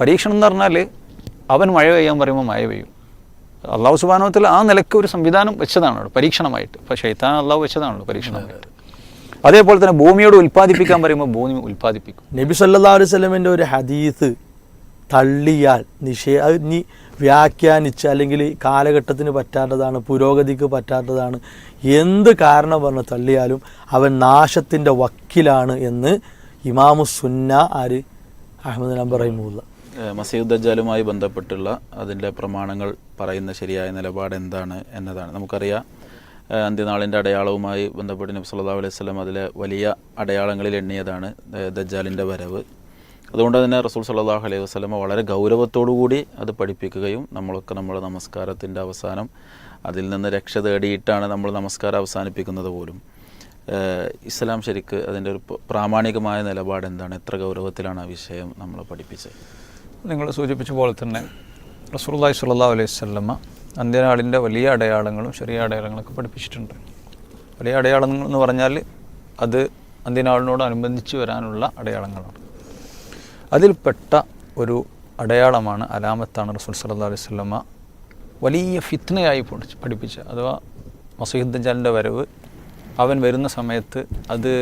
പരീക്ഷണം എന്ന് പറഞ്ഞാൽ അവൻ മഴ പെയ്യാൻ പറയുമ്പോൾ മഴ പെയ്യും. അള്ളാഹു സുബാനോത്തിൽ ആ നിലയ്ക്ക് ഒരു സംവിധാനം വെച്ചതാണ് അവിടെ പരീക്ഷണമായിട്ട്. ഇപ്പോൾ ഷെയ്ത്താൻ അള്ളാഹു വെച്ചതാണല്ലോ പരീക്ഷണമായിട്ട്. അതേപോലെ തന്നെ ഭൂമിയോട് ഉൽപ്പാദിപ്പിക്കാൻ പറയുമ്പോൾ ഭൂമി ഉൽപ്പാദിപ്പിക്കും. നബി സല്ലാ അലൈഹി സ്വലമിന്റെ ഒരു ഹദീസ് തള്ളിയാൽ നിഷേ ഇനി വ്യാഖ്യാനിച്ച് അല്ലെങ്കിൽ കാലഘട്ടത്തിന് പറ്റാത്തതാണ് പുരോഗതിക്ക് പറ്റാത്തതാണ് എന്ത് കാരണം പറഞ്ഞ് തള്ളിയാലും അവൻ നാശത്തിന്റെ വക്കിലാണ് എന്ന് ഇമാമു സുന്ന ആര്? അഹമ്മദ് നമ്പർ റഹിമുല്ല ഏഹ് മസീദ് ദജ്ജാലുമായി ബന്ധപ്പെട്ടുള്ള അതിന്റെ പ്രമാണങ്ങൾ പറയുന്ന ശരിയായ നിലപാട് എന്താണ് എന്നതാണ്. നമുക്കറിയാം അന്ത്യനാളിന്റെ അടയാളവുമായി ബന്ധപ്പെട്ട് നബി സല്ലല്ലാഹു അലൈഹി വസല്ലം അതിലെ വലിയ അടയാളങ്ങളിൽ എണ്ണിയതാണ് ദജ്ജാലിന്റെ വരവ്. അതുകൊണ്ട് തന്നെ റസൂൽ സല്ലല്ലാഹു അലൈഹി വസ്ലമ വളരെ കൂടി അത് പഠിപ്പിക്കുകയും നമ്മളൊക്കെ നമ്മുടെ നമസ്കാരത്തിന്റെ അവസാനം അതിൽ നിന്ന് രക്ഷ തേടിയിട്ടാണ് നമ്മൾ നമസ്കാരം അവസാനിപ്പിക്കുന്നത് പോലും. ഇസ്ലാം ശരിക്ക് അതിന്റെ ഒരു പ്രാമാണികമായ നിലപാട് എന്താണ്? എത്ര ഗൗരവത്തിലാണ് ആ വിഷയം നമ്മളെ പഠിപ്പിച്ചത്? നിങ്ങൾ സൂചിപ്പിച്ച പോലെ തന്നെ റസൂലുള്ളാഹി സ്വല്ലല്ലാഹു അലൈഹി വസല്ലമ അന്ത്യനാളിന്റെ വലിയ അടയാളങ്ങളും ചെറിയ അടയാളങ്ങളൊക്കെ പഠിപ്പിച്ചിട്ടുണ്ട്. വലിയ അടയാളങ്ങൾ എന്ന് പറഞ്ഞാൽ അത് അന്ത്യനാളിനോടനുബന്ധിച്ച് വരാനുള്ള അടയാളങ്ങളാണ്. അതിൽപ്പെട്ട ഒരു അടയാളമാണ് അലാമത്താണ് റസൂൽ സല്ലാ അലൈഹി വസല്ലമ വലിയ ഫിത്നയായി പഠിപ്പിച്ച അഥവാ മസീദ് ദജാലിന്റെ വരവ് അവൻ വരുന്ന സമയത്ത് അത്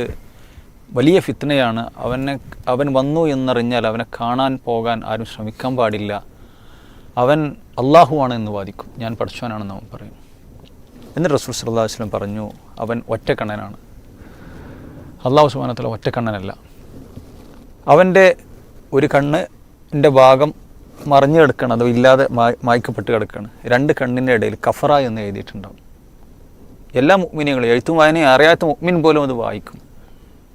വലിയ ഫിത്നയാണ്. അവനെ അവൻ വന്നു എന്നറിഞ്ഞാൽ അവനെ കാണാൻ പോകാൻ ആരും ശ്രമിക്കാൻ പാടില്ല. അവൻ അള്ളാഹുവാണ് എന്ന് വാദിക്കും. ഞാൻ പഠിച്ചവനാണെന്ന് അവൻ പറയും. എന്നിട്ട് റസൂൽ വസല്ലം പറഞ്ഞു അവൻ ഒറ്റക്കണ്ണനാണ്. അള്ളാഹു സുബാനത്തിലെ ഒറ്റക്കണ്ണനല്ല. അവന്റെ ഒരു കണ്ണിന്റെ ഭാഗം മറിഞ്ഞു കിടക്കണം അത് ഇല്ലാതെ മായി- മായ്ക്കപ്പെട്ട് കിടക്കുകയാണ് രണ്ട് കണ്ണിന്റെ ഇടയിൽ കഫറ എന്ന് എഴുതിയിട്ടുണ്ടാവും. എല്ലാ മുഗ്മിനികളും എഴുത്തും വായനയും അറിയാത്ത മുഗ്മിൻ പോലും അത് വായിക്കും.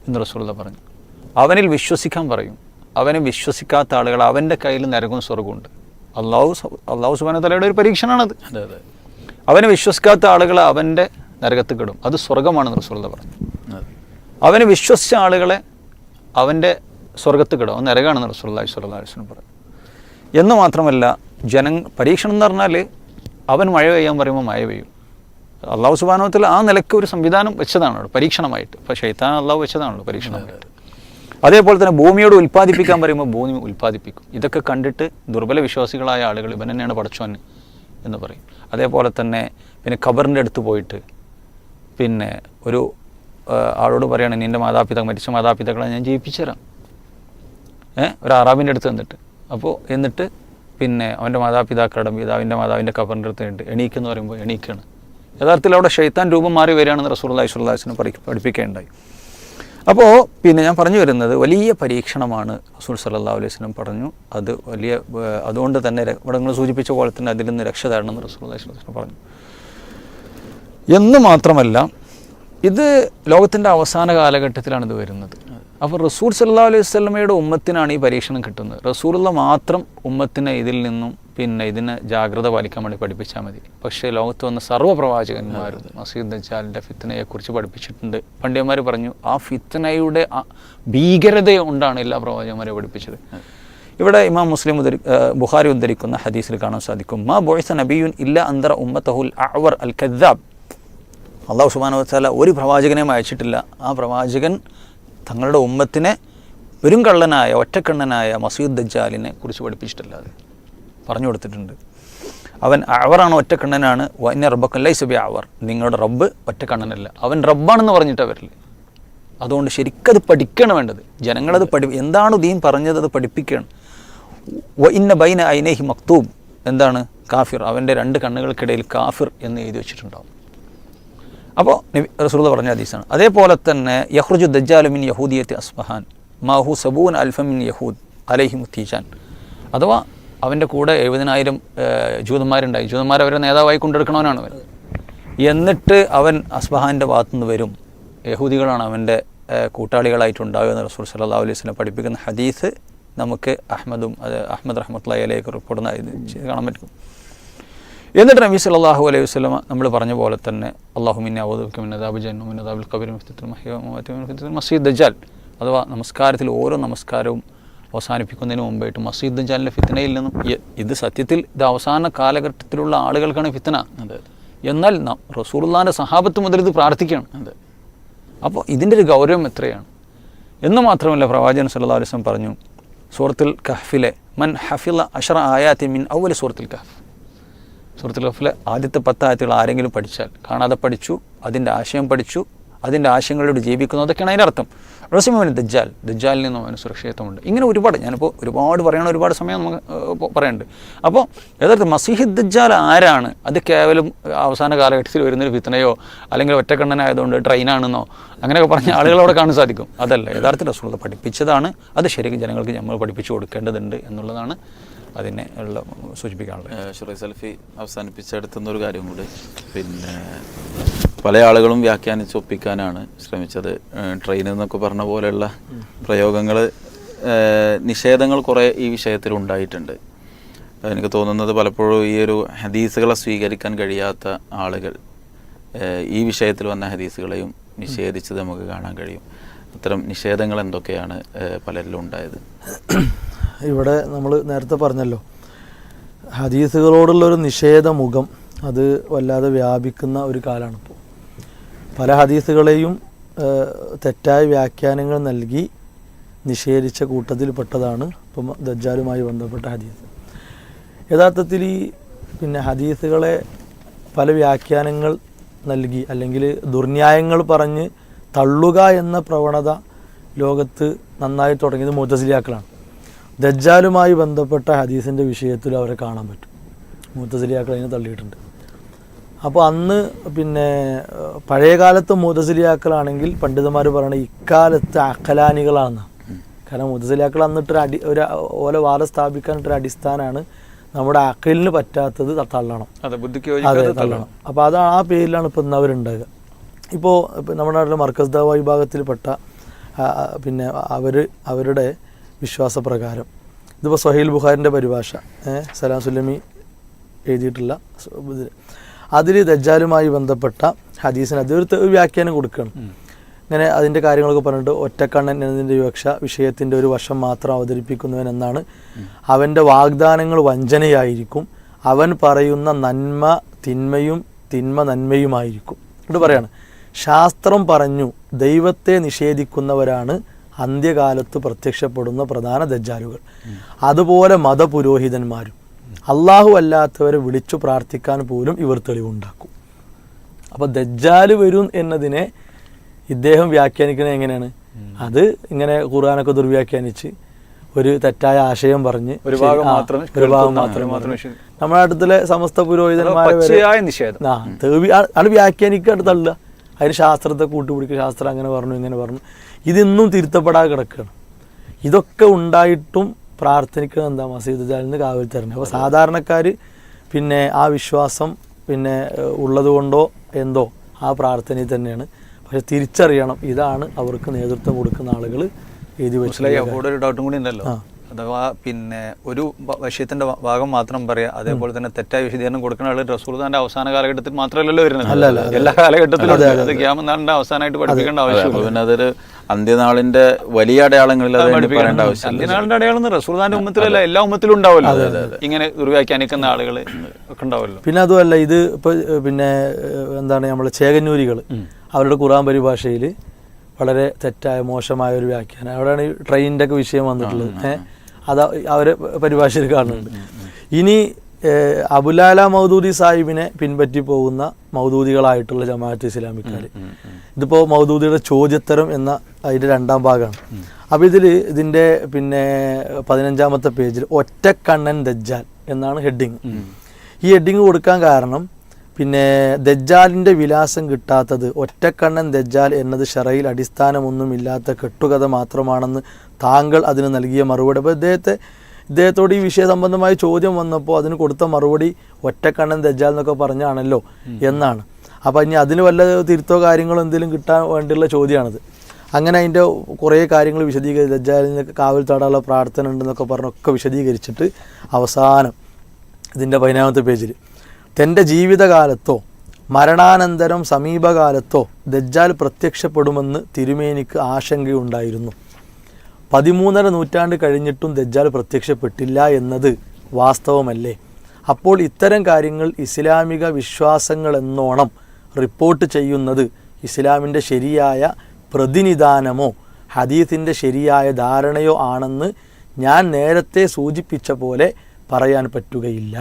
എന്ന് റസൂള്ള പറഞ്ഞു. അവനിൽ വിശ്വസിക്കാൻ പറയും. അവനെ വിശ്വസിക്കാത്ത ആളുകൾ അവന്റെ കയ്യിൽ നരകവും സ്വർഗമുണ്ട് അള്ളാഹു അള്ളാഹു സുബാന തലയുടെ ഒരു പരീക്ഷണമാണത് അതെ അതെ. അവനെ വിശ്വസിക്കാത്ത ആളുകൾ അവന്റെ നരകത്ത് കിടും അത് സ്വർഗമാണെന്ന് റസൂള്ള പറഞ്ഞു. അവനെ വിശ്വസിച്ച ആളുകളെ അവന്റെ സ്വർഗത്ത് കിടും അവൻ നരകമാണെന്ന് റസൂള്ള സ്വല്ലല്ലാഹു അലൈഹി വസല്ലം പറഞ്ഞു. എന്ന് മാത്രമല്ല ജനങ്ങൾ പരീക്ഷണം എന്ന് പറഞ്ഞാൽ അവൻ മഴ പെയ്യാൻ പറയുമ്പോൾ മഴ പെയ്യും. അള്ളാഹു സുബാനോത്തിൽ ആ നിലയ്ക്ക് ഒരു സംവിധാനം വെച്ചതാണ് അവിടെ പരീക്ഷണമായിട്ട്. അപ്പോൾ ഷെയ്ത്താൻ അള്ളാഹു വെച്ചതാണല്ലോ പരീക്ഷണമായിട്ട്. അതേപോലെ തന്നെ ഭൂമിയോട് ഉൽപ്പാദിപ്പിക്കാൻ പറയുമ്പോൾ ഭൂമി ഉൽപ്പാദിപ്പിക്കും. ഇതൊക്കെ കണ്ടിട്ട് ദുർബല വിശ്വാസികളായ ആളുകൾ ഇവൻ തന്നെയാണ് പഠിച്ചോൻ എന്ന് പറയും. അതേപോലെ തന്നെ പിന്നെ ഖബറിന്റെ അടുത്ത് പോയിട്ട് പിന്നെ ഒരു ആളോട് പറയാണ് നിന്റെ മാതാപിതാക്കൾ മരിച്ച മാതാപിതാക്കളെ ഞാൻ ജീവിപ്പിച്ചു തരാം ഏ ഒരു അറാബിന്റെ അടുത്ത് എന്നിട്ട് അപ്പോൾ എന്നിട്ട് പിന്നെ അവന്റെ മാതാപിതാക്കളുടെ പിതാവിന്റെ മാതാവിന്റെ ഖബറിന്റെ അടുത്ത് എണീക്കെന്ന് പറയുമ്പോൾ എണീക്കാണ്. യഥാർത്ഥത്തിൽ അവിടെ ഷെയ്ത്താൻ രൂപം മാറി വരികയാണെന്ന് റസൂള്ളി സ്വല്ലാസിനെ പഠി പഠിപ്പിക്കുകയുണ്ടായി അപ്പോൾ പിന്നെ ഞാൻ പറഞ്ഞു വരുന്നത് വലിയ പരീക്ഷണമാണ് റസൂൽ സല്ലല്ലാഹു അലൈഹി വസല്ലം പറഞ്ഞു. അത് വലിയ അതുകൊണ്ട് തന്നെ ഇവിടെ നിങ്ങൾ സൂചിപ്പിച്ച പോലെ തന്നെ അതിൽ നിന്ന് രക്ഷ തരണമെന്ന് റസൂൽ അലൈഹി വസല്ലം പറഞ്ഞു. എന്ന് മാത്രമല്ല ഇത് ലോകത്തിന്റെ അവസാന കാലഘട്ടത്തിലാണ് ഇത് വരുന്നത്. അപ്പോൾ റസൂൽ സല്ലാ അലൈഹി സ്വലമയുടെ ഉമ്മത്തിനാണ് ഈ പരീക്ഷണം കിട്ടുന്നത്. റസൂലുള്ള മാത്രം ഉമ്മത്തിനെ ഇതിൽ നിന്നും പിന്നെ ഇതിനെ ജാഗ്രത പാലിക്കാൻ വേണ്ടി പഠിപ്പിച്ചാൽ മതി. പക്ഷേ ലോകത്ത് വന്ന സർവ പ്രവാചകന്മാരും മസീദ് ദജാലിന്റെ ഫിത്തനയെക്കുറിച്ച് പഠിപ്പിച്ചിട്ടുണ്ട്. പണ്ഡിതന്മാർ പറഞ്ഞു ആ ഫിത്തനയുടെ ഭീകരത കൊണ്ടാണ് എല്ലാ പ്രവാചകന്മാരെ പഠിപ്പിച്ചത്. ഇവിടെ ഇമാം മുസ്ലിം ഉദ്ധരി ബുഹാരി ഉദ്ധരിക്കുന്ന ഹദീസിൽ കാണാൻ സാധിക്കും മാ ബോയ്സ നബിയുൻ ഇല്ല അന്തറ ഉമ്മത്തഹുൽ അവർ അൽ ഖദ്ദാബ് അള്ളാഹു സുബാൻ വച്ചാല ഒരു പ്രവാചകനെയും അയച്ചിട്ടില്ല. ആ പ്രവാചകൻ തങ്ങളുടെ ഉമ്മത്തിനെ വെറും കള്ളനായ ഒറ്റക്കണ്ണനായ മസീദ് ദജ്ജാലിനെ കുറിച്ച് പഠിപ്പിച്ചിട്ടല്ലാതെ പറഞ്ഞു കൊടുത്തിട്ടുണ്ട്. അവൻ അവറാണ് ഒറ്റക്കണ്ണനാണ്. വന്യ റബ്ബക്കല്ല ഇസബി അവർ. നിങ്ങളുടെ റബ്ബ് ഒറ്റക്കണ്ണനല്ല. അവൻ റബ്ബാണെന്ന് പറഞ്ഞിട്ട് വരില്ല അതുകൊണ്ട് ശരിക്കത് പഠിക്കണം വേണ്ടത്. ജനങ്ങളത് പഠി എന്താണ് ദീൻ പറഞ്ഞത് അത് പഠിപ്പിക്കണം. വ ഇന്ന ബൈന ഐനഹി മക്തൂബ്. എന്താണ്? കാഫിർ. അവന്റെ രണ്ട് കണ്ണുകൾക്കിടയിൽ കാഫിർ എന്ന് എഴുതി വെച്ചിട്ടുണ്ടാവും. അപ്പോൾ റസൂൽ പറഞ്ഞ ഹദീസാണ്. അതേപോലെ തന്നെ യഹ്റുജു ദജ്ജാലുമിൻ യഹൂദിയത്ത് അസ്ബഹാൻ മാഹു സബൂൻ അൽഫമിൻ യഹൂദ് അലൈഹി മുത്തീജാൻ അഥവാ അവന്റെ കൂടെ എഴുപതിനായിരം ജൂതന്മാരുണ്ടായി. ജൂതന്മാർ അവരെ നേതാവായി കൊണ്ടെടുക്കണവനാണ് അവൻ എന്നിട്ട് അവൻ അസ്ബഹാന്റെ ഭാഗത്തുനിന്ന് വരും. യഹൂദികളാണ് അവന്റെ കൂട്ടാളികളായിട്ടുണ്ടാവുക എന്ന് റസൂൽ സല്ലാ അലൈഹി വസല്ലം പഠിപ്പിക്കുന്ന ഹദീസ് നമുക്ക് അഹമ്മദും അത് അഹമ്മദ് റഹ്മത്ത് അലൈക്ക് റിപ്പോർട്ടുന്ന കാണാൻ പറ്റും. എന്നിട്ട് നബി സല്ലല്ലാഹു അലൈഹി വസ്ലമ നമ്മൾ പറഞ്ഞ പോലെ തന്നെ അള്ളാഹു മിന്നെ അവദുൽക്ക് മിന്നദാബ് ജന്നു മിന്നദാബുൽ കബീർ മസീദ് ദജാൽ അഥവാ നമസ്കാരത്തിൽ ഓരോ നമസ്കാരവും അവസാനിപ്പിക്കുന്നതിന് മുമ്പായിട്ട് മസീദ് ദജാലിന്റെ ഫിത്തനയിൽ നിന്നും ഇത് സത്യത്തിൽ ഇത് അവസാന കാലഘട്ടത്തിലുള്ള ആളുകൾക്കാണ് ഫിത്തന എന്നാൽ റസൂലുള്ളാഹിന്റെ സഹാബത്ത് മുതൽ ഇത് പ്രാർത്ഥിക്കുകയാണ്. അതെ. അപ്പോൾ ഇതിന്റെ ഒരു ഗൗരവം എത്രയാണ്? എന്ന് മാത്രമല്ല പ്രവാചകൻ സല്ലാ അലിസ്ലം പറഞ്ഞു സൂറത്തുൽ കഹ്ഫിലെ മൻ ഹഫില അഷറ ആയാത്തി മിൻ അവൽ സൂറത്തുൽ കഹ്ഫ്. സൂറത്തുൽ കഹ്ഫിലെ ആദ്യത്തെ പത്ത് ആയത്തുകൾ ആരെങ്കിലും പഠിച്ചാൽ കാണാതെ പഠിച്ചു അതിന്റെ ആശയം പഠിച്ചു അതിന്റെ ആശയങ്ങളോട് ജീവിക്കുന്നു അതൊക്കെയാണ് അതിന്റെ അർത്ഥം. റസിമോന് ദജ്ജാൽ ദജ്ജാലിൽ നിന്നും അവന് സുരക്ഷിതത്വമുണ്ട് ഇങ്ങനെ ഒരുപാട് ഞാനിപ്പോൾ ഒരുപാട് പറയണ ഒരുപാട് സമയം നമുക്ക് പറയുന്നുണ്ട് അപ്പോൾ യഥാർത്ഥ മസീഹ് ദജ്ജാൽ ആരാണ്? അത് കേവലം അവസാന കാലഘട്ടത്തിൽ വരുന്നൊരു ഫിത്തനയോ അല്ലെങ്കിൽ ഒറ്റക്കണ്ണനായതുകൊണ്ട് ട്രെയിനാണെന്നോ അങ്ങനെയൊക്കെ പറഞ്ഞ ആളുകളോട് കാണാൻ സാധിക്കും. അതല്ല യഥാർത്ഥത്തിൽ റസൂൾ പഠിപ്പിച്ചതാണ്. അത് ശരിക്കും ജനങ്ങൾക്ക് നമ്മൾ പഠിപ്പിച്ചു കൊടുക്കേണ്ടതുണ്ട് എന്നുള്ളതാണ് അതിനെ ഉള്ള സൂചിപ്പിക്കാനുള്ളത്. ഷുറൈ സൽഫി അവസാനിപ്പിച്ചെടുത്തുന്ന ഒരു കാര്യം കൂടി. പിന്നെ പല ആളുകളും വ്യാഖ്യാനിച്ച് ഒപ്പിക്കാനാണ് ശ്രമിച്ചത്. ട്രെയിൻ എന്നൊക്കെ പറഞ്ഞ പോലെയുള്ള പ്രയോഗങ്ങൾ നിഷേധങ്ങൾ കുറേ ഈ വിഷയത്തിൽ ഉണ്ടായിട്ടുണ്ട്. എനിക്ക് തോന്നുന്നത് പലപ്പോഴും ഈ ഒരു ഹദീസുകളെ സ്വീകരിക്കാൻ കഴിയാത്ത ആളുകൾ ഈ വിഷയത്തിൽ വന്ന ഹദീസുകളെയും നിഷേധിച്ചത് നമുക്ക് കാണാൻ കഴിയും. അത്തരം നിഷേധങ്ങൾ എന്തൊക്കെയാണ് പലരിലും ഉണ്ടായത്? ഇവിടെ നമ്മൾ നേരത്തെ പറഞ്ഞല്ലോ ഹദീസുകളോടുള്ള ഹദീസുകളോടുള്ളൊരു നിഷേധമുഖം അത് വല്ലാതെ വ്യാപിക്കുന്ന ഒരു കാലമാണ് ഇപ്പോൾ. പല ഹദീസുകളെയും തെറ്റായ വ്യാഖ്യാനങ്ങൾ നൽകി നിഷേധിച്ച കൂട്ടത്തിൽപ്പെട്ടതാണ് ഇപ്പം ദജ്ജാലുമായി ബന്ധപ്പെട്ട ഹദീസ്. യഥാർത്ഥത്തിൽ ഈ പിന്നെ ഹദീസുകളെ പല വ്യാഖ്യാനങ്ങൾ നൽകി അല്ലെങ്കിൽ ദുർന്യായങ്ങൾ പറഞ്ഞ് തള്ളുക എന്ന പ്രവണത ലോകത്ത് നന്നായി തുടങ്ങിയത് മുത്തസിലിയാക്കളാണ്. ദജ്ജാലുമായി ബന്ധപ്പെട്ട ഹദീസിന്റെ വിഷയത്തിൽ അവരെ കാണാൻ പറ്റും. മൂത്തസിലിയാക്കൾ അതിനെ തള്ളിയിട്ടുണ്ട്. അപ്പോൾ അന്ന് പിന്നെ പഴയകാലത്ത് പഴയ കാലത്ത് മുതസിലിയാക്കളാണെങ്കിൽ പണ്ഡിതന്മാർ പറയണ ഇക്കാലത്ത് അഖലാനികളാണ്. കാരണം മുതസിലിയാക്കൾ അന്നിട്ടൊരു അടി ഒരു ഓല വാദം സ്ഥാപിക്കാനിട്ടൊരു അടിസ്ഥാനമാണ് നമ്മുടെ അക്കലിന് പറ്റാത്തത് തള്ളണം. അതെ തള്ളണം. അപ്പോൾ അത് ആ പേരിലാണ് ഇപ്പോൾ ഇന്ന് അവരുണ്ടാകുക ഇപ്പോൾ ഇപ്പം നമ്മുടെ നാട്ടിലെ മർക്കസ് ദാവ വിഭാഗത്തിൽപ്പെട്ട പിന്നെ അവർ അവരുടെ വിശ്വാസപ്രകാരം. ഇതിപ്പോൾ സൊഹൈൽ ബുഖാരിന്റെ പരിഭാഷ. സലാം സുല്ലമി എഴുതിയിട്ടുള്ള അതിൽ ദജ്ജാലുമായി ബന്ധപ്പെട്ട ഹദീസിന് അതൊരു ഒരു വ്യാഖ്യാനം കൊടുക്കുകയാണ്. ഇങ്ങനെ അതിന്റെ കാര്യങ്ങളൊക്കെ പറഞ്ഞിട്ട് ഒറ്റക്കണ്ണൻ എന്നതിന്റെ വിവക്ഷ വിഷയത്തിന്റെ ഒരു വശം മാത്രം അവതരിപ്പിക്കുന്നവൻ എന്നാണ്. അവന്റെ വാഗ്ദാനങ്ങൾ വഞ്ചനയായിരിക്കും. അവൻ പറയുന്ന നന്മ തിന്മയും തിന്മ നന്മയുമായിരിക്കും. എന്നിട്ട് പറയാണ്. ശാസ്ത്രം പറഞ്ഞു ദൈവത്തെ നിഷേധിക്കുന്നവരാണ് അന്ത്യകാലത്ത് പ്രത്യക്ഷപ്പെടുന്ന പ്രധാന ദജ്ജാലുകൾ. അതുപോലെ മതപുരോഹിതന്മാരും. അള്ളാഹു അല്ലാത്തവരെ വിളിച്ചു പ്രാർത്ഥിക്കാൻ പോലും ഇവർ തെളിവുണ്ടാക്കും. അപ്പോൾ ദജ്ജാൽ വരും എന്നതിനെ ഇദ്ദേഹം വ്യാഖ്യാനിക്കുന്നത് എങ്ങനെയാണ്? അത് ഇങ്ങനെ ഖുർആാനൊക്കെ ദുർവ്യാഖ്യാനിച്ച് ഒരു തെറ്റായ ആശയം പറഞ്ഞ് ഒരു ഭാഗം മാത്രമേ. നമ്മുടെ അടുത്തിലെ സമസ്ത പുരോഹിതന്മാരെ നിഷേധം. ആണ് വ്യാഖ്യാനിക്കാട്ട് തള്ളുക. അതിന് ശാസ്ത്രത്തെ കൂട്ടുപിടിക്കുക ശാസ്ത്രം അങ്ങനെ പറഞ്ഞു ഇങ്ങനെ പറഞ്ഞു. ഇതൊന്നും തിരുത്തപ്പെടാതെ കിടക്കുകയാണ്. ഇതൊക്കെ ഉണ്ടായിട്ടും പ്രാർത്ഥനിക്കുന്നത് എന്താ മസീദ് ജാലിന് കാവൽ തരണം അപ്പോൾ സാധാരണക്കാർ പിന്നെ ആ വിശ്വാസം പിന്നെ ഉള്ളതുകൊണ്ടോ എന്തോ ആ പ്രാർത്ഥനയിൽ തന്നെയാണ്. പക്ഷെ തിരിച്ചറിയണം ഇതാണ് അവർക്ക് നേതൃത്വം കൊടുക്കുന്ന ആളുകൾ എഴുതി വെച്ചില്ല ഒരു ഡൗട്ടും കൂടി ഉണ്ടല്ലോ. ആ. അഥവാ പിന്നെ ഒരു വിഷയത്തിന്റെ ഭാഗം മാത്രം പറയാ അതേപോലെ തന്നെ തെറ്റായ വിശദീകരണം കൊടുക്കുന്ന ആൾ റസൂൽദാന്റെ അവസാന കാലഘട്ടത്തിൽ മാത്രമല്ലല്ലോ വരുന്നത്. എല്ലാ കാലഘട്ടത്തിലും. അത് ഗ്യാമനാളിന്റെ അവസാനമായിട്ട് പഠിപ്പിക്കേണ്ട ആവശ്യമുള്ളൂ പിന്നെ അതൊരു അന്ത്യനാളിന്റെ വലിയ അടയാളങ്ങളിൽ അന്ത്യനാളിന്റെ അടയാളം റസൂർദാന്റെ ഉമ്മത്തിലല്ല എല്ലാ ഉമ്മത്തിലും ഉണ്ടാവല്ലോ. ഇങ്ങനെ ദുർവ്യാഖ്യാനിക്കുന്ന ആളുകൾ ഒക്കെ ഉണ്ടാവല്ലോ. പിന്നെ അതുമല്ല ഇത് ഇപ്പൊ പിന്നെ എന്താണ് നമ്മൾ ചേകന്നൂരികൾ അവരുടെ ഖുറാൻ പരിഭാഷയിൽ വളരെ തെറ്റായ മോശമായ ഒരു വ്യാഖ്യാനം. അവിടെയാണ് ഈ ട്രെയിനിന്റെ ഒക്കെ വിഷയം വന്നിട്ടുള്ളത്. ഏഹ് അത് അവർ പരിഭാഷയിൽ കാണുന്നുണ്ട്. ഇനി അബുലാല മൗദൂദി സാഹിബിനെ പിൻപറ്റി പോകുന്ന മൗദൂദികളായിട്ടുള്ള ജമാഅത്ത് ഇസ്ലാമിക്കാർ ഇതിപ്പോൾ മൗദൂദിയുടെ ചോദ്യത്തരം എന്ന അതിന്റെ രണ്ടാം ഭാഗമാണ് അപ്പോൾ ഇതിൽ ഇതിന്റെ പിന്നെ പതിനഞ്ചാമത്തെ പേജിൽ ഒറ്റക്കണ്ണൻ ദജ്ജാൽ എന്നാണ് ഹെഡിങ്. ഈ ഹെഡിങ് കൊടുക്കാൻ കാരണം പിന്നെ ദജ്ജാലിന്റെ വിലാസം കിട്ടാത്തത് ഒറ്റക്കണ്ണൻ ദജ്ജാൽ എന്നത് ഷറയിൽ അടിസ്ഥാനമൊന്നുമില്ലാത്ത കെട്ടുകഥ മാത്രമാണെന്ന് താങ്കൾ അതിന് നൽകിയ മറുപടി. അപ്പോൾ ഇദ്ദേഹത്തെ ഇദ്ദേഹത്തോട് ഈ വിഷയ സംബന്ധമായ ചോദ്യം വന്നപ്പോൾ അതിന് കൊടുത്ത മറുപടി ഒറ്റക്കണ്ണൻ ദജാൽ എന്നൊക്കെ പറഞ്ഞാണല്ലോ എന്നാണ്. അപ്പോൾ ഇനി അതിന് വല്ല തിരുത്തോ കാര്യങ്ങളോ എന്തെങ്കിലും കിട്ടാൻ വേണ്ടിയുള്ള ചോദ്യമാണത്. അങ്ങനെ അതിന്റെ കുറേ കാര്യങ്ങൾ വിശദീകരിച്ച് ദജാലിന്റെ കാവൽ താടാനുള്ള പ്രാർത്ഥന ഉണ്ടെന്നൊക്കെ പറഞ്ഞൊക്കെ വിശദീകരിച്ചിട്ട് അവസാനം ഇതിന്റെ പതിനാമത്തെ പേജിൽ തന്റെ ജീവിതകാലത്തോ മരണാനന്തരം സമീപകാലത്തോ ദജ്ജാൽ പ്രത്യക്ഷപ്പെടുമെന്ന് തിരുമേനിക്ക് ആശങ്കയുണ്ടായിരുന്നു. പതിമൂന്നര നൂറ്റാണ്ട് കഴിഞ്ഞിട്ടും ദജ്ജാൽ പ്രത്യക്ഷപ്പെട്ടില്ല എന്നത് വാസ്തവമല്ലേ? അപ്പോൾ ഇത്തരം കാര്യങ്ങൾ ഇസ്ലാമിക വിശ്വാസങ്ങളെന്നോണം റിപ്പോർട്ട് ചെയ്യുന്നത് ഇസ്ലാമിന്റെ ശരിയായ പ്രതിനിധാനമോ ഹദീത്തിന്റെ ശരിയായ ധാരണയോ ആണെന്ന് ഞാൻ നേരത്തെ സൂചിപ്പിച്ച പോലെ പറയാൻ പറ്റുകയില്ല.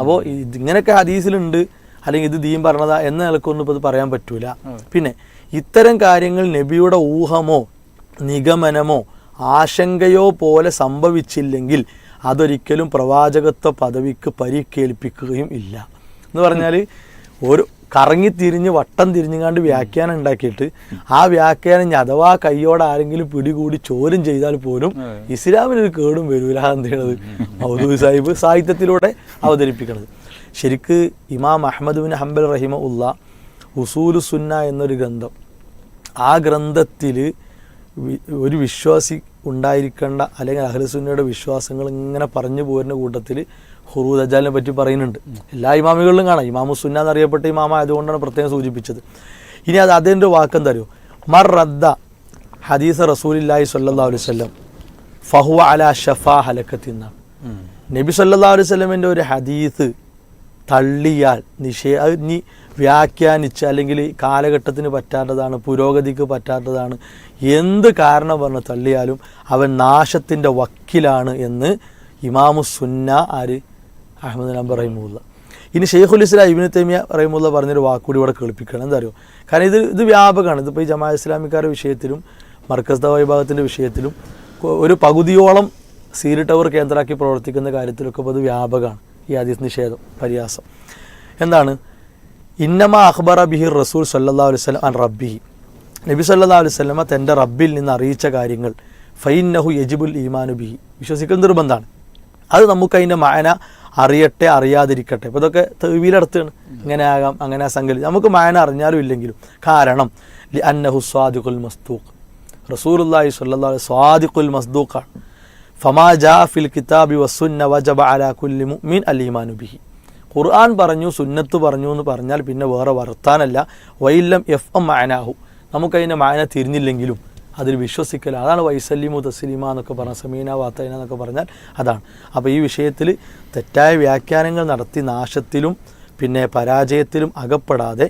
അപ്പോൾ ഇങ്ങനെയൊക്കെ ഹദീസിലുണ്ട്. അല്ലെങ്കിൽ ഇത് ദീൻ പറഞ്ഞതാ എന്ന നിലക്കൊന്നും ഇപ്പോൾ ഇത് പറയാൻ പറ്റൂല. പിന്നെ ഇത്തരം കാര്യങ്ങൾ നബിയുടെ ഊഹമോ നിഗമനമോ ആശങ്കയോ പോലെ സംഭവിച്ചില്ലെങ്കിൽ അതൊരിക്കലും പ്രവാചകത്വ പദവിക്ക് പരിക്കേൽപ്പിക്കുകയും ഇല്ല. എന്ന് പറഞ്ഞാൽ ഒരു കറങ്ങി തിരിഞ്ഞ് വട്ടം തിരിഞ്ഞുകാണ്ട് വ്യാഖ്യാനം ഉണ്ടാക്കിയിട്ട് ആ വ്യാഖ്യാനം അഥവാ കയ്യോടെ ആരെങ്കിലും പിടികൂടി ചോരും ചെയ്താൽ പോലും ഇസ്ലാമിനൊരു കേടും വരൂല എന്ത് ചെയ്യണത് മൗദൂദ് സാഹിബ് സാഹിത്യത്തിലൂടെ അവതരിപ്പിക്കുന്നത്. ശരിക്ക് ഇമാം അഹമ്മദ് ബിൻ ഹംബൽ റഹിമ ഉള്ള ഉസൂലു സുന്ന എന്നൊരു ഗ്രന്ഥം ആ ഗ്രന്ഥത്തിൽ ഒരു വിശ്വാസി ഉണ്ടായിരിക്കേണ്ട അല്ലെങ്കിൽ അഹ്ലസുന്നയുടെ വിശ്വാസങ്ങൾ ഇങ്ങനെ പറഞ്ഞു പോരുന്ന കൂട്ടത്തിൽ ഹുറൂദ് അജാലിനെ പറ്റി പറയുന്നുണ്ട്. എല്ലാ ഇമാമികളിലും കാണാം. ഇമാമു സുന്ന എന്നറിയപ്പെട്ട ഇമാമ ആയതുകൊണ്ടാണ് പ്രത്യേകം സൂചിപ്പിച്ചത്. ഇനി അത് അതിന്റെ വാക്കം തരുമോ മർ റദ്ദ ഹദീസ് റസൂലില്ലാഹി സല്ലാ അലൈഹി സ്വല്ലം ഫഹുവ അല ഷഫാ ഹലക്കത്തി എന്നാണ്. നബി സല്ലാ അലൈഹി സ്വലമിന്റെ ഒരു ഹദീസ് തള്ളിയാൽ നിഷേ ഇനി വ്യാഖ്യാനിച്ച് അല്ലെങ്കിൽ കാലഘട്ടത്തിന് പറ്റാത്തതാണ് പുരോഗതിക്ക് പറ്റാത്തതാണ് എന്ത് കാരണം പറഞ്ഞ് തള്ളിയാലും അവൻ നാശത്തിന്റെ വക്കിലാണ് എന്ന് ഇമാമു സുന്ന ആര്? അഹമ്മദ് നബ് റഹിമുല്ല. ഇനി ഷെയ്ഖുൽ ഇസ്ലാം ഇബിന് തൈമിയ റഹിമുല്ല പറഞ്ഞൊരു വാക്കുകൂടി ഇവിടെ കേൾപ്പിക്കണം എന്താ അറിയോ? കാരണം ഇത് ഇത് വ്യാപകമാണ്. ഇതിപ്പോൾ ഈ ജമാ ഇസ്ലാമിക്കാരുടെ വിഷയത്തിലും മർക്കസ് ദ വിഭാഗത്തിന്റെ വിഷയത്തിലും ഒരു പകുതിയോളം സീരി ടവർ കേന്ദ്രമാക്കി പ്രവർത്തിക്കുന്ന കാര്യത്തിലൊക്കെ ഇപ്പോൾ ഇത് വ്യാപകമാണ്. ഈ ഹദീസ് നിഷേധം പരിയാസം എന്താണ്? ഇന്നമ അഖ്ബറ ബിഹിർ റസൂൽ സല്ലാ അലൈഹി സ്വലം അൻ റബ്ബിഹി. നബി സല്ലാ സ്വലമ തന്റെ റബ്ബിൽ നിന്ന് അറിയിച്ച കാര്യങ്ങൾ. ഫൈനഹു യജിബുൽ ഈമാനു ബിഹി. വിശ്വസിക്കുന്ന നിർബന്ധമാണ്. അത് നമുക്ക് അതിന്റെ മായന അറിയട്ടെ അറിയാതിരിക്കട്ടെ. ഇപ്പോൾ ഇതൊക്കെ തെവിയിലടുത്താണ് ഇങ്ങനെ ആകാം അങ്ങനെ സംഗതി. നമുക്ക് മായന അറിഞ്ഞാലും ഇല്ലെങ്കിലും. കാരണം ലി അന്നഹു സ്വാദിഖുൽ മസ്തൂഖ് റസൂലുല്ലാഹി അലൈഹി സ്വാദിഖുൽ മസ്ദൂഖാണ്. ഫമാ ജാ ഫിൽ കിതാബി വസുന്ന വജബ അലാ കുല്ലി മുഅ്മിൻ അൽ ഈമാനു ബിഹി. ഖുർആൻ പറഞ്ഞു സുന്നത്ത് പറഞ്ഞു എന്ന് പറഞ്ഞാൽ പിന്നെ വേറെ വർത്താനല്ല വൈല്ലം എഫ് എം മാനാഹു. നമുക്കതിന്റെ മാന തിരിഞ്ഞില്ലെങ്കിലും അതിൽ വിശ്വസിക്കൽ അതാണ് വൈസല്യമു തസ്ലീമ എന്നൊക്കെ പറഞ്ഞ സമീന വാത്തൈന എന്നൊക്കെ പറഞ്ഞാൽ അതാണ്. അപ്പോൾ ഈ വിഷയത്തിൽ തെറ്റായ വ്യാഖ്യാനങ്ങൾ നടത്തി നാശത്തിലും പിന്നെ പരാജയത്തിലും അകപ്പെടാതെ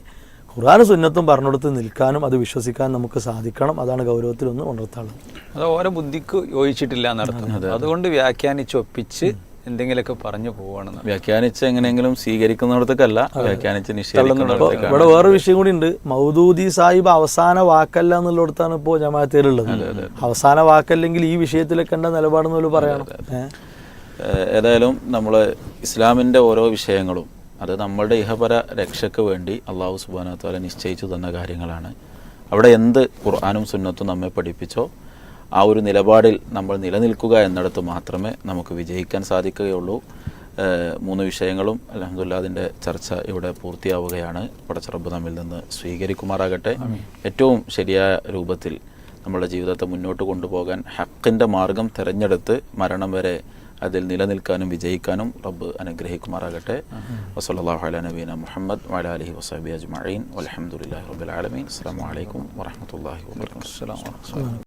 ഖുർആൻ സുന്നത്തും പറഞ്ഞെടുത്ത് നിൽക്കാനും അത് വിശ്വസിക്കാനും നമുക്ക് സാധിക്കണം. അതാണ് ഗൗരവത്തിലൊന്ന് ഉണർത്താനുള്ളത്. അത് ഓരോ ബുദ്ധിക്ക് യോജിച്ചിട്ടില്ല നടത്തുന്നത്. അതുകൊണ്ട് വ്യാഖ്യാനിച്ച് ഒപ്പിച്ച് എന്തെങ്കിലുമൊക്കെ പറഞ്ഞു പോവാണെന്ന്. വ്യാഖ്യാനിച്ച് എങ്ങനെയെങ്കിലും സ്വീകരിക്കുന്നിടത്തേക്കല്ല വ്യാഖ്യാനിച്ച് അപ്പോൾ നിഷേധിക്കുന്നിടത്തേക്കാണ് ഇവിടെ വേറെ വിഷയം കൂടി ഉണ്ട്. മൗദൂദി സാഹിബ് അവസാന വാക്കല്ല എന്നുള്ളിടത്താണ് ഇപ്പോൾ ജമാഅത്തേലുള്ളത്. അവസാന വാക്കല്ലെങ്കിൽ ഈ വിഷയത്തിലൊക്കെ എന്താ നിലപാടെന്ന് പറയണം. ഏഹ്? ഏഹ് ഏതായാലും നമ്മൾ ഇസ്ലാമിന്റെ ഓരോ വിഷയങ്ങളും അത് നമ്മളുടെ ഇഹപര രക്ഷയ്ക്ക് വേണ്ടി അള്ളാഹു സുബാനത്തോലെ നിശ്ചയിച്ചു തന്ന കാര്യങ്ങളാണ്. അവിടെ എന്ത് ഖുർആാനും സുന്നത്തും നമ്മെ പഠിപ്പിച്ചോ ആ ഒരു നിലപാടിൽ നമ്മൾ നിലനിൽക്കുക എന്നിടത്ത് മാത്രമേ നമുക്ക് വിജയിക്കാൻ സാധിക്കുകയുള്ളൂ. മൂന്ന് വിഷയങ്ങളും അലഹമുല്ല അതിന്റെ ചർച്ച ഇവിടെ പൂർത്തിയാവുകയാണ്. പടച്ചറബ് നമ്മിൽ നിന്ന് സ്വീകരിക്കുമാറാകട്ടെ. ഏറ്റവും ശരിയായ രൂപത്തിൽ നമ്മുടെ ജീവിതത്തെ മുന്നോട്ട് കൊണ്ടുപോകാൻ ഹക്കിന്റെ മാർഗം തിരഞ്ഞെടുത്ത് മരണം വരെ അതിൽ നിലനിൽക്കാനും വിജയിക്കാനും റബ്ബ് അനുഗ്രഹിക്കുമാറാകട്ടെ. വസല്ലാഹു അല നബീന മുഹമ്മദ് വല അലഹി വസബി അജ്മീൻ അലഹമുല്ലാ റബ്ബുൽ ആലമീൻ. അസ്സാം വലൈക്കും വാഹമത്തല്ലാഹി അസ്സലാമു അലൈക്കും